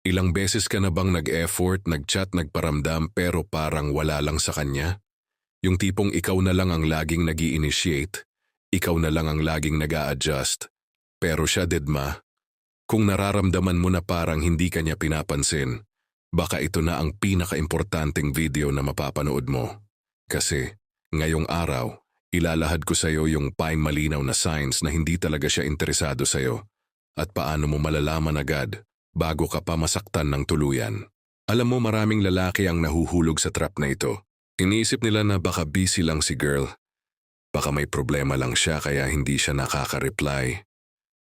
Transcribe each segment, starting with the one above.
Ilang beses ka na bang nag-effort, nag-chat, nagparamdam pero parang wala lang sa kanya? Yung tipong ikaw na lang ang laging nag initiate ikaw na lang ang laging nag adjust Pero siya, Dedma, kung nararamdaman mo na parang hindi kanya pinapansin, baka ito na ang pinaka-importanting video na mapapanood mo. Kasi, ngayong araw, ilalahad ko sa'yo yung paing malinaw na signs na hindi talaga siya interesado sa'yo at paano mo malalaman agad bago ka pa masaktan ng tuluyan. Alam mo maraming lalaki ang nahuhulog sa trap na ito. Iniisip nila na baka busy lang si girl. Baka may problema lang siya kaya hindi siya nakaka-reply.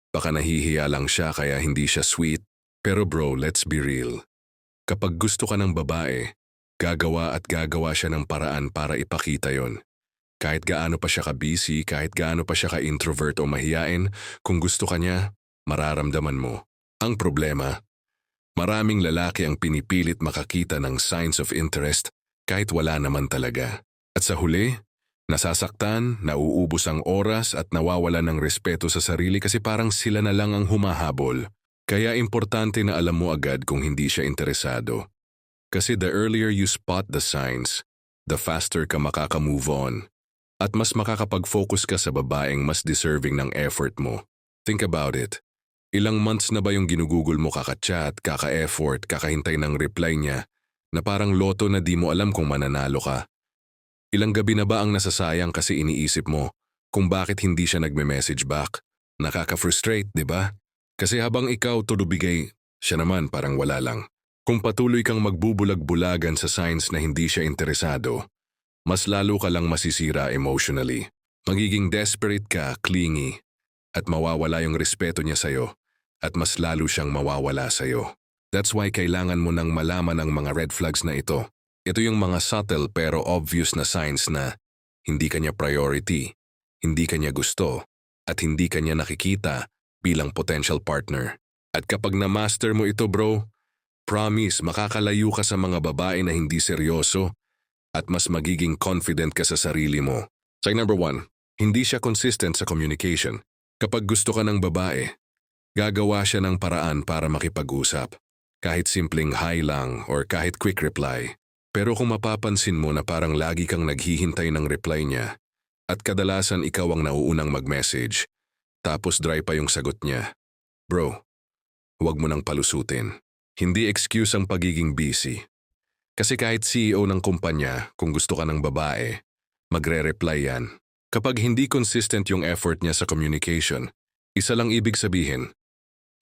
Baka nahihiya lang siya kaya hindi siya sweet. Pero bro, let's be real. Kapag gusto ka ng babae, gagawa at gagawa siya ng paraan para ipakita yon. Kahit gaano pa siya ka-busy, kahit gaano pa siya ka-introvert o mahiyain, kung gusto ka niya, mararamdaman mo. Ang problema, maraming lalaki ang pinipilit makakita ng signs of interest kahit wala naman talaga. At sa huli, nasasaktan, nauubos ang oras at nawawala ng respeto sa sarili kasi parang sila na lang ang humahabol. Kaya importante na alam mo agad kung hindi siya interesado. Kasi the earlier you spot the signs, the faster ka makaka-move on. At mas makakapag-focus ka sa babaeng mas deserving ng effort mo. Think about it. Ilang months na ba yung ginugugol mo kaka-chat, kaka-effort, kakahintay ng reply niya na parang loto na di mo alam kung mananalo ka. Ilang gabi na ba ang nasasayang kasi iniisip mo kung bakit hindi siya nagme-message back? Nakaka-frustrate, di ba? Kasi habang ikaw tulubigay, siya naman parang wala lang. Kung patuloy kang magbubulag-bulagan sa signs na hindi siya interesado, mas lalo ka lang masisira emotionally. Magiging desperate ka, clingy, at mawawala yung respeto niya sa'yo, at mas lalo siyang mawawala sa'yo. That's why kailangan mo nang malaman ang mga red flags na ito. Ito yung mga subtle pero obvious na signs na hindi kanya priority, hindi kanya gusto, at hindi kanya nakikita bilang potential partner. At kapag na-master mo ito bro, promise makakalayo ka sa mga babae na hindi seryoso at mas magiging confident ka sa sarili mo. Sign number one, hindi siya consistent sa communication. Kapag gusto ka ng babae, gagawa siya ng paraan para makipag-usap kahit simpleng hi lang or kahit quick reply. Pero kung mapapansin mo na parang lagi kang naghihintay ng reply niya at kadalasan ikaw ang nauunang mag-message, tapos dry pa yung sagot niya, Bro, huwag mo nang palusutin. Hindi excuse ang pagiging busy. Kasi kahit CEO ng kumpanya, kung gusto ka ng babae, magre-reply yan. Kapag hindi consistent yung effort niya sa communication, isa lang ibig sabihin,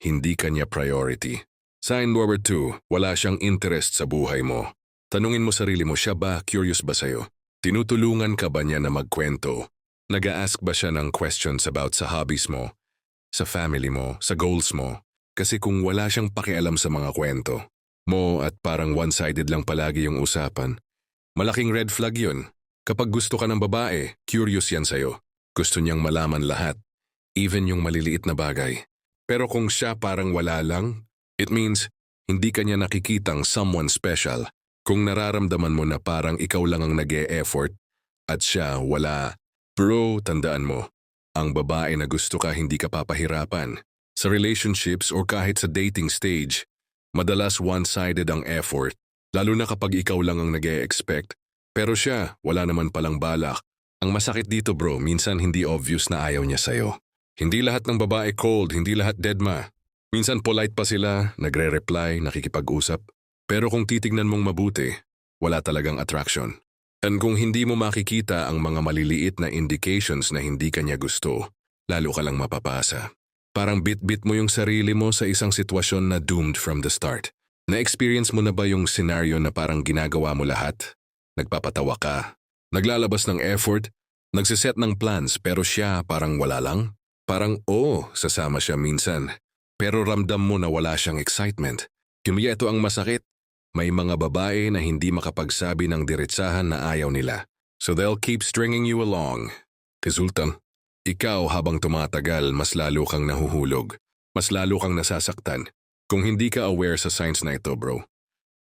hindi kanya priority. Sign number two, wala siyang interest sa buhay mo. Tanungin mo sarili mo, siya ba curious ba sa'yo? Tinutulungan ka ba niya na magkwento? Nag-a-ask ba siya ng questions about sa hobbies mo, sa family mo, sa goals mo? Kasi kung wala siyang pakialam sa mga kwento mo at parang one-sided lang palagi yung usapan, malaking red flag yun. Kapag gusto ka ng babae, curious yan sa'yo. Gusto niyang malaman lahat, even yung maliliit na bagay. Pero kung siya parang wala lang, It means, hindi ka niya nakikitang someone special kung nararamdaman mo na parang ikaw lang ang nag -e effort at siya wala. Bro, tandaan mo, ang babae na gusto ka hindi ka papahirapan. Sa relationships or kahit sa dating stage, madalas one-sided ang effort, lalo na kapag ikaw lang ang nag -e expect Pero siya, wala naman palang balak. Ang masakit dito bro, minsan hindi obvious na ayaw niya sa'yo. Hindi lahat ng babae cold, hindi lahat deadma. Minsan polite pa sila, nagre-reply, nakikipag-usap. Pero kung titignan mong mabuti, wala talagang attraction. And kung hindi mo makikita ang mga maliliit na indications na hindi kanya gusto, lalo ka lang mapapasa. Parang bit-bit mo yung sarili mo sa isang sitwasyon na doomed from the start. Na-experience mo na ba yung scenario na parang ginagawa mo lahat? Nagpapatawa ka, naglalabas ng effort, nagsiset ng plans pero siya parang wala lang? Parang oo, oh, sasama siya minsan. Pero ramdam mo na wala siyang excitement. Kaya ito ang masakit. May mga babae na hindi makapagsabi ng diretsahan na ayaw nila. So they'll keep stringing you along. Resulta, ikaw habang tumatagal mas lalo kang nahuhulog. Mas lalo kang nasasaktan. Kung hindi ka aware sa signs na ito bro,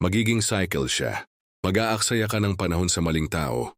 magiging cycle siya. Mag-aaksaya ka ng panahon sa maling tao.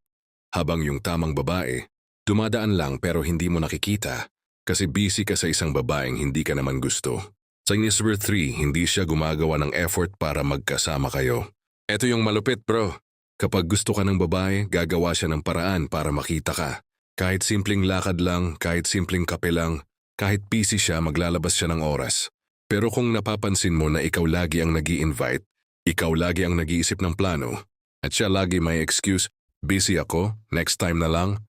Habang yung tamang babae, dumadaan lang pero hindi mo nakikita kasi busy ka sa isang babaeng hindi ka naman gusto. Sign number 3, hindi siya gumagawa ng effort para magkasama kayo. Ito yung malupit bro. Kapag gusto ka ng babae, gagawa siya ng paraan para makita ka. Kahit simpleng lakad lang, kahit simpleng kape lang, kahit busy siya, maglalabas siya ng oras. Pero kung napapansin mo na ikaw lagi ang nag invite ikaw lagi ang nag-iisip ng plano, at siya lagi may excuse, busy ako, next time na lang.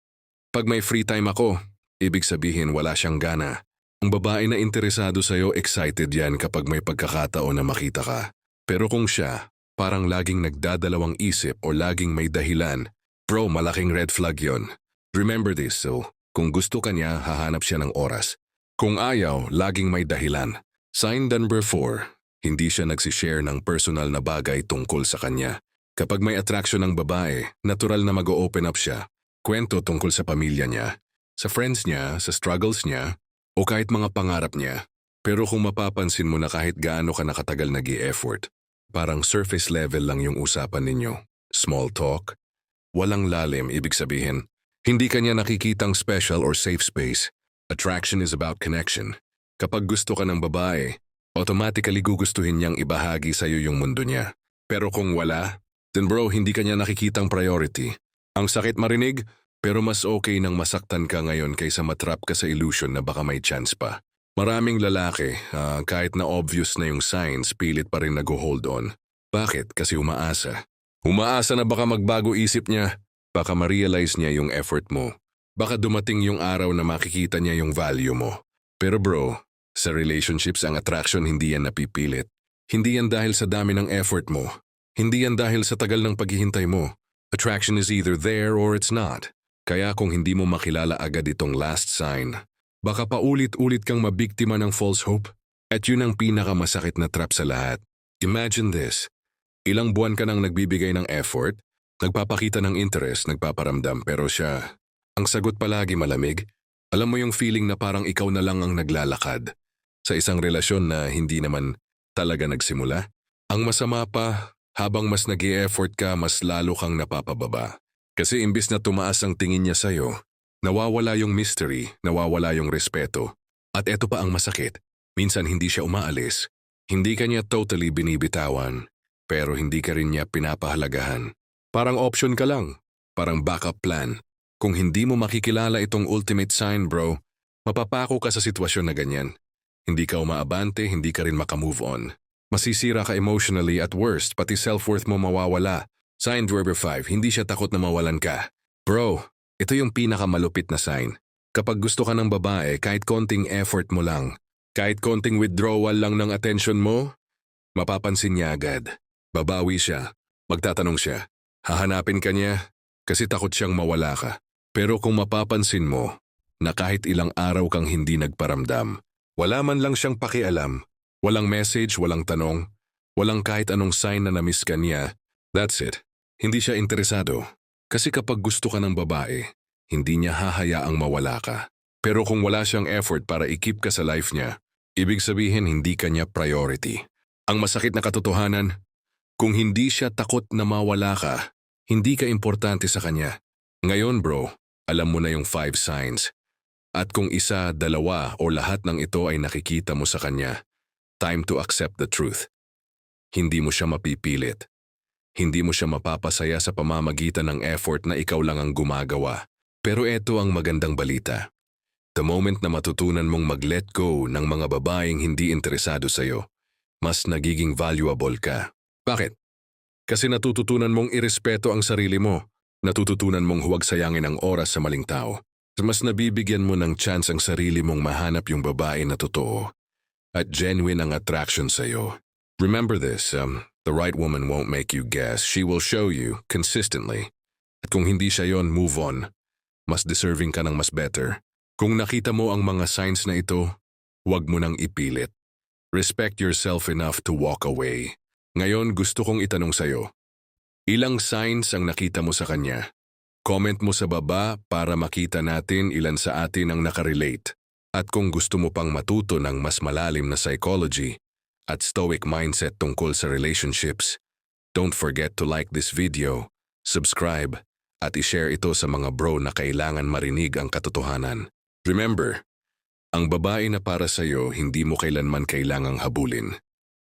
Pag may free time ako, ibig sabihin wala siyang gana. Ang babae na interesado sa'yo, excited yan kapag may pagkakataon na makita ka. Pero kung siya, parang laging nagdadalawang isip o laging may dahilan, bro, malaking red flag yon. Remember this, so, kung gusto ka niya, hahanap siya ng oras. Kung ayaw, laging may dahilan. Sign number 4, hindi siya nagsishare ng personal na bagay tungkol sa kanya. Kapag may attraction ng babae, natural na mag-open up siya. Kwento tungkol sa pamilya niya, sa friends niya, sa struggles niya, o kahit mga pangarap niya. Pero kung mapapansin mo na kahit gaano ka nakatagal nag effort parang surface level lang yung usapan ninyo. Small talk. Walang lalim, ibig sabihin. Hindi kanya nakikitang special or safe space. Attraction is about connection. Kapag gusto ka ng babae, automatically gugustuhin niyang ibahagi sa iyo yung mundo niya. Pero kung wala, then bro, hindi kanya nakikitang priority. Ang sakit marinig, pero mas okay nang masaktan ka ngayon kaysa matrap ka sa illusion na baka may chance pa. Maraming lalaki, ah, kahit na obvious na yung signs, pilit pa rin nag-hold on. Bakit? Kasi umaasa. Umaasa na baka magbago isip niya, baka ma-realize niya yung effort mo. Baka dumating yung araw na makikita niya yung value mo. Pero bro, sa relationships ang attraction hindi yan napipilit. Hindi yan dahil sa dami ng effort mo. Hindi yan dahil sa tagal ng paghihintay mo. Attraction is either there or it's not. Kaya kung hindi mo makilala agad itong last sign, baka paulit-ulit kang mabiktima ng false hope. At yun ang pinakamasakit na trap sa lahat. Imagine this. Ilang buwan ka nang nagbibigay ng effort, nagpapakita ng interest, nagpaparamdam pero siya, ang sagot palagi malamig. Alam mo yung feeling na parang ikaw na lang ang naglalakad sa isang relasyon na hindi naman talaga nagsimula? Ang masama pa, habang mas nag effort ka, mas lalo kang napapababa. Kasi imbis na tumaas ang tingin niya sa'yo, nawawala yung mystery, nawawala yung respeto. At eto pa ang masakit, minsan hindi siya umaalis. Hindi ka niya totally binibitawan, pero hindi ka rin niya pinapahalagahan. Parang option ka lang, parang backup plan. Kung hindi mo makikilala itong ultimate sign bro, mapapako ka sa sitwasyon na ganyan. Hindi ka umaabante, hindi ka rin makamove on. Masisira ka emotionally at worst, pati self-worth mo mawawala. Sign Dweber 5, hindi siya takot na mawalan ka. Bro, ito yung pinakamalupit na sign. Kapag gusto ka ng babae, kahit konting effort mo lang, kahit konting withdrawal lang ng attention mo, mapapansin niya agad. Babawi siya, magtatanong siya, hahanapin ka niya, kasi takot siyang mawala ka. Pero kung mapapansin mo, na kahit ilang araw kang hindi nagparamdam, wala man lang siyang pakialam, walang message, walang tanong, walang kahit anong sign na namiss ka niya, that's it. Hindi siya interesado. Kasi kapag gusto ka ng babae, hindi niya hahayaang mawala ka. Pero kung wala siyang effort para i-keep ka sa life niya, ibig sabihin hindi ka niya priority. Ang masakit na katotohanan, kung hindi siya takot na mawala ka, hindi ka importante sa kanya. Ngayon bro, alam mo na yung five signs. At kung isa, dalawa o lahat ng ito ay nakikita mo sa kanya, time to accept the truth. Hindi mo siya mapipilit. Hindi mo siya mapapasaya sa pamamagitan ng effort na ikaw lang ang gumagawa. Pero ito ang magandang balita. The moment na matutunan mong mag-let go ng mga babaeng hindi interesado sa'yo, mas nagiging valuable ka. Bakit? Kasi natututunan mong irespeto ang sarili mo. Natututunan mong huwag sayangin ang oras sa maling tao. Mas nabibigyan mo ng chance ang sarili mong mahanap yung babae na totoo at genuine ang attraction sa'yo. Remember this, um, the right woman won't make you guess. She will show you, consistently. At kung hindi siya yon, move on. Mas deserving ka ng mas better. Kung nakita mo ang mga signs na ito, huwag mo nang ipilit. Respect yourself enough to walk away. Ngayon gusto kong itanong sa'yo, ilang signs ang nakita mo sa kanya? Comment mo sa baba para makita natin ilan sa atin ang nakarelate. At kung gusto mo pang matuto ng mas malalim na psychology, at stoic mindset tungkol sa relationships, don't forget to like this video, subscribe, at ishare ito sa mga bro na kailangan marinig ang katotohanan. Remember, Ang babae na para sa'yo hindi mo kailanman kailangang habulin.